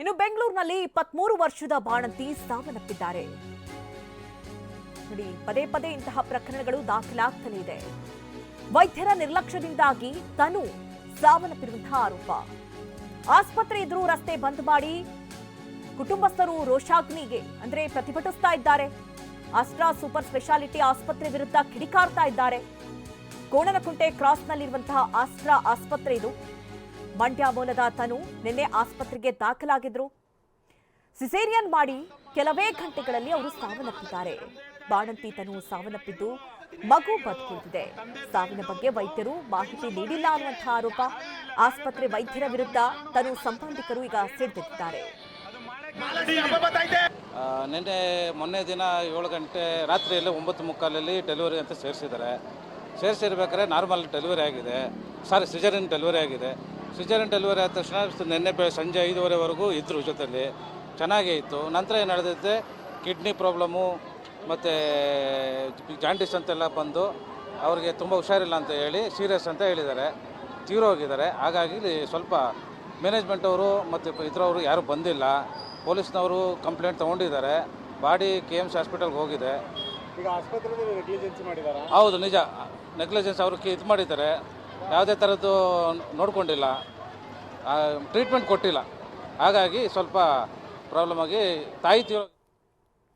ಇನ್ನು ಬೆಂಗಳೂರಿನಲ್ಲಿ ಇಪ್ಪತ್ಮೂರು ವರ್ಷದ ಬಾಣಂತಿ ಸಾವನ್ನಪ್ಪಿದ್ದಾರೆ ನೋಡಿ, ಪದೇ ಪದೇ ಇಂತಹ ಪ್ರಕರಣಗಳು ದಾಖಲಾಗ್ತಲಿದೆ ವೈದ್ಯರ ನಿರ್ಲಕ್ಷ್ಯದಿಂದಾಗಿ ತನು ಸಾವನ್ನಪ್ಪಿರುವಂತಹ ಆರೋಪ. ಆಸ್ಪತ್ರೆ ಎದುರು ರಸ್ತೆ ಬಂದ್ ಮಾಡಿ ಕುಟುಂಬಸ್ಥರು ರೋಷಾಗ್ನಿಗೆ, ಅಂದ್ರೆ ಪ್ರತಿಭಟಿಸ್ತಾ ಇದ್ದಾರೆ. ಅಸ್ಟ್ರಾ ಸೂಪರ್ ಸ್ಪೆಷಾಲಿಟಿ ಆಸ್ಪತ್ರೆ ವಿರುದ್ಧ ಕಿಡಿಕಾರ್ತಾ ಇದ್ದಾರೆ. ಕೋಣನಕುಂಟೆ ಕ್ರಾಸ್ನಲ್ಲಿರುವಂತಹ ಆಸ್ಟ್ರಾ ಆಸ್ಪತ್ರೆ ಇದು. ಮಂಡ್ಯ ಮೂಲದ ತನು ನಿನ್ನೆ ಆಸ್ಪತ್ರೆಗೆ ದಾಖಲಾಗಿದ್ರು. ಸಿಸೇರಿಯನ್ ಮಾಡಿ ಕೆಲವೇ ಗಂಟೆಗಳಲ್ಲಿ ಅವರು ಸಾವನ್ನಪ್ಪಿದ್ದಾರೆ. ಬಾಣಂತಿ ತನು ಸಾವನ್ನಪ್ಪಿದ್ದು ಮಗು ಬದುಕುಳಿದಿದೆ. ಸಾವಿನ ಬಗ್ಗೆ ವೈದ್ಯರು ಮಾಹಿತಿ ನೀಡಿಲ್ಲ ಅನ್ನುವಂತಹ ಆರೋಪ. ಆಸ್ಪತ್ರೆ ವೈದ್ಯರ ವಿರುದ್ಧ ತನು ಸಂಬಂಧಿಕರು ಈಗ ಸಿಡಿದಿದ್ದಾರೆ. ನಿನ್ನೆ ಮೊನ್ನೆ ದಿನ ಏಳು ಗಂಟೆ ರಾತ್ರಿಯಲ್ಲಿ ಒಂಬತ್ತು ಮುಕ್ಕಾಲಲ್ಲಿ ಡೆಲಿವರಿ ಅಂತ ಸೇರಿಸಿದ್ದಾರೆ. ಸೇರಿಸಿರ್ಬೇಕಾದ್ರೆ ನಾರ್ಮಲ್ ಡೆಲಿವರಿ ಆಗಿದೆ. ಸಾರಿ ಸಿಜರಿನ್ ಡೆಲಿವರಿ ಆಗಿದೆ. ಸಿಜರಿನ್ ಡೆಲಿವರಿ ಆದ ತಕ್ಷಣ ನಿನ್ನೆ ಬೆ ಸಂಜೆ ಐದುವರೆವರೆಗೂ ಇದ್ದರು ಜೊತೆಯಲ್ಲಿ ಚೆನ್ನಾಗೇ ಇತ್ತು. ನಂತರ ಏನು ನಡೆದಿದ್ದೆ ಕಿಡ್ನಿ ಪ್ರಾಬ್ಲಮ್ಮು ಮತ್ತು ಜಾಂಡಿಸ್ ಅಂತೆಲ್ಲ ಬಂದು ಅವರಿಗೆ ತುಂಬ ಹುಷಾರಿಲ್ಲ ಅಂತ ಹೇಳಿ ಸೀರಿಯಸ್ ಅಂತ ಹೇಳಿದ್ದಾರೆ. ತೀರೋಗಿದ್ದಾರೆ ಹಾಗಾಗಿ ಇಲ್ಲಿ ಸ್ವಲ್ಪ ಮ್ಯಾನೇಜ್ಮೆಂಟ್ ಅವರು ಮತ್ತು ಇದ್ರವರು ಯಾರೂ ಬಂದಿಲ್ಲ. ಪೊಲೀಸ್ನವರು ಕಂಪ್ಲೇಂಟ್ ತೊಗೊಂಡಿದ್ದಾರೆ. ಬಾಡಿ ಕೆ ಎಂ ಸಿ ಹಾಸ್ಪಿಟಲ್ಗೆ ಹೋಗಿದೆ. ಹೌದು ನಿಜ. ನೆಗ್ಲಿಜೆನ್ಸ್ ಅವ್ರಿಗೆ ಇದು ಮಾಡಿದ್ದಾರೆ. ಯಾವುದೇ ಥರದ್ದು ನೋಡಿಕೊಂಡಿಲ್ಲ. ಟ್ರೀಟ್ಮೆಂಟ್ ಕೊಟ್ಟಿಲ್ಲ. ಹಾಗಾಗಿ ಸ್ವಲ್ಪ ಪ್ರಾಬ್ಲಮ್ ಆಗಿ ತಾಯಿ ತೀರೋ